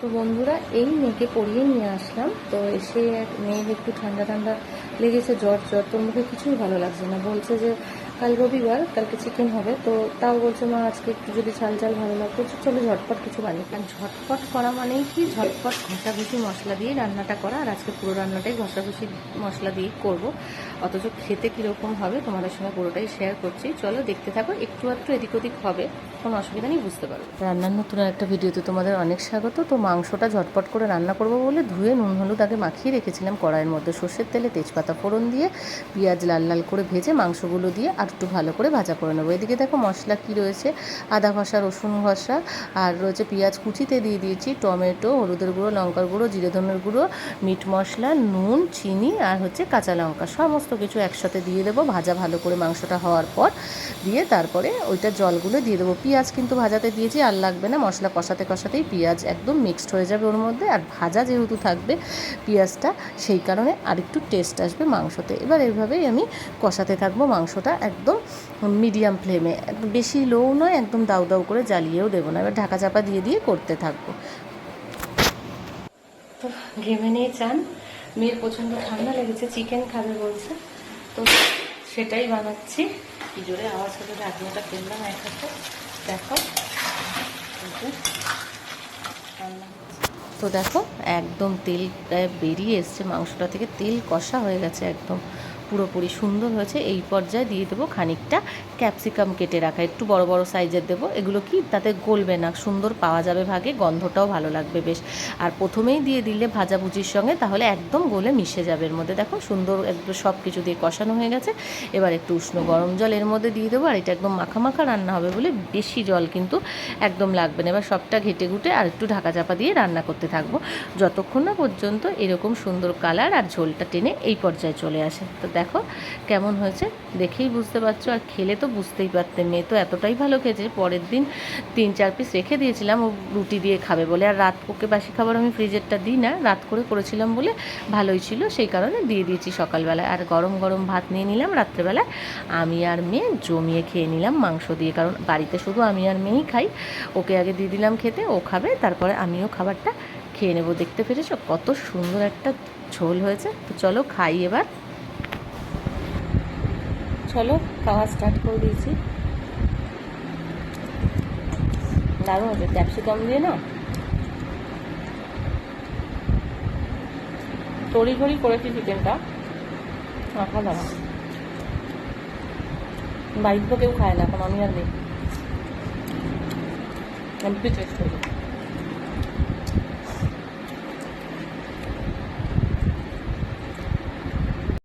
তো বন্ধুরা, এই মেয়েকে পড়িয়ে নিয়ে আসলাম। তো এসে মেয়ের একটু ঠান্ডা ঠান্ডা লেগেছে, জ্বর জ্বর। তোর মুখে কিছুই ভালো লাগছে না। বলছে যে কাল রবিবার কালকে চিকেন হবে। তো তাও বলছে মা আজকে একটু যদি ঝাল ঝাল ভালো লাগতো চলো ঝটপট কিছু বানিয়ে আর ঝটপট করা মানেই কি? ঝটপট ঘষাঘষি মশলা দিয়ে রান্নাটা করা আর আজকে পুরো রান্নাটাই ঘষাঘষি মশলা দিয়ে করব। অথচ খেতে কীরকম হবে তোমাদের সঙ্গে পুরোটাই শেয়ার করছি। চলো দেখতে থাকো একটু একটু এদিক ওদিক হবে কোনো অসুবিধা নেই বুঝতে পারো রান্নার নতুন একটা ভিডিওতে তোমাদের অনেক স্বাগত। তো মাংসটা ঝটপট করে রান্না করব বলে ধুয়ে নুন হলুদ আগে মাখিয়ে রেখেছিলাম কড়াইয়ের মধ্যে সর্ষের তেলে তেজপাতা ফোড়ন দিয়ে পেঁয়াজ লাল লাল করে ভেজে মাংসগুলো দিয়ে আর একটু ভালো করে ভাজা করে নেব। এদিকে দেখো মশলা কি রয়েছে? আদা ঘষা, রসুন ঘষা, আর রয়েছে পেঁয়াজ কুচিতে দিয়ে দিয়েছি, টমেটো, হলুদের গুঁড়ো, লঙ্কার গুঁড়ো, জিরে ধনের গুঁড়ো, মিট মশলা, নুন, চিনি, আর হচ্ছে কাঁচা লঙ্কা। সমস্ত কিছু একসাথে দিয়ে দেবো ভাজা ভালো করে মাংসটা হওয়ার পর। দিয়ে তারপরে ওইটা জলগুলো দিয়ে দেবো। পেঁয়াজ কিন্তু ভাজাতে দিয়েছি, আর লাগবে না মশলা কষাতে কষাতেই পেঁয়াজ একদম মিক্সড হয়ে যাবে ওর মধ্যে। আর ভাজা যেহেতু থাকবে পেঁয়াজটা, সেই কারণে আরেকটু টেস্ট আসবে মাংসতে। এবার এইভাবেই আমি কষাতে থাকব মাংসটা একদম মিডিয়াম ফ্লেমে। একদম বেশি লো নয় একদম দাউ দাউ করে জ্বালিয়েও দেবো না। এবার ঢাকা চাপা দিয়ে দিয়ে করতে থাকব। তো ঘেমে নিয়ে চান। মেয়ের প্রচণ্ড ঠান্ডা লেগেছে চিকেন খাবে বলছে। তো সেটাই বানাচ্ছি। কি জোরে আওয়াজ করে ঢাকনাটা ফেললাম এক হাতে দেখো। তো দেখো একদম তেল প্রায় বেরিয়ে এসছে। মাংসটা থেকে তেল কষা হয়ে গেছে একদম। পুরোপুরি সুন্দর হয়েছে। এই পর্যায়ে দিয়ে দেবো খানিকটা ক্যাপসিকাম কেটে রাখা। একটু বড় বড় সাইজের দেবো। এগুলো কি তাতে গলবে না, সুন্দর পাওয়া যাবে ভাগে, গন্ধটাও ভালো লাগবে বেশ। আর প্রথমেই দিয়ে দিলে ভাজাভুজির সঙ্গে তাহলে একদম গলে মিশে যাবে এর মধ্যে। দেখো সুন্দর একদম সব কিছু দিয়ে কষানো হয়ে গেছে। এবার একটু উষ্ণ গরম জল এর মধ্যে দিয়ে দেবো। আর এটা একদম মাখা মাখা রান্না হবে বলে বেশি জল কিন্তু একদম লাগবে না। এবার সবটা ঘেটে ঘুটে আর একটু ঢাকা চাপা দিয়ে রান্না করতে থাকব। যতক্ষণ না পর্যন্ত এরকম সুন্দর কালার আর ঝোলটা টেনে এই পর্যায়ে চলে আসে। তো দেখো কেমন হয়েছে। দেখেই বুঝতে পারছ, আর খেলে তো বুঝতেই পারতে। মেয়ে তো এতটাই ভালো খেয়েছে, পরের দিন তিন চার পিস রেখে দিয়েছিলাম, ও রুটি দিয়ে খাবে বলে। আর রাত ওকে বাসি খাবার আমি ফ্রিজেরটা দিই না, রাত করে করেছিলাম বলে ভালোই ছিল, সেই কারণে দিয়ে দিয়েছি সকালবেলায়। আর গরম গরম ভাত নিয়ে নিলাম রাত্রেবেলায়। আমি আর মেয়ে জমিয়ে খেয়ে নিলাম মাংস দিয়ে, কারণ বাড়িতে শুধু আমি আর মেয়েই খাই। ওকে আগে দিয়ে দিলাম খেতে, ও খাবে, তারপরে আমিও খাবারটা খেয়ে নেব। দেখতে পেরেছ কত সুন্দর একটা ঝোল হয়েছে। তো চলো খাই এবার। চলো, খাওয়া স্টার্ট করে দিয়েছি। দারুণ হচ্ছে ক্যাপসিকাম দিয়ে না? তড়ি ঘড়ি করেছি চিকেনটা মাখা দাঁড়া বাড়িতে তো কেউ খায় না, এখন আমি আর নেই। আমি টেস্ট করি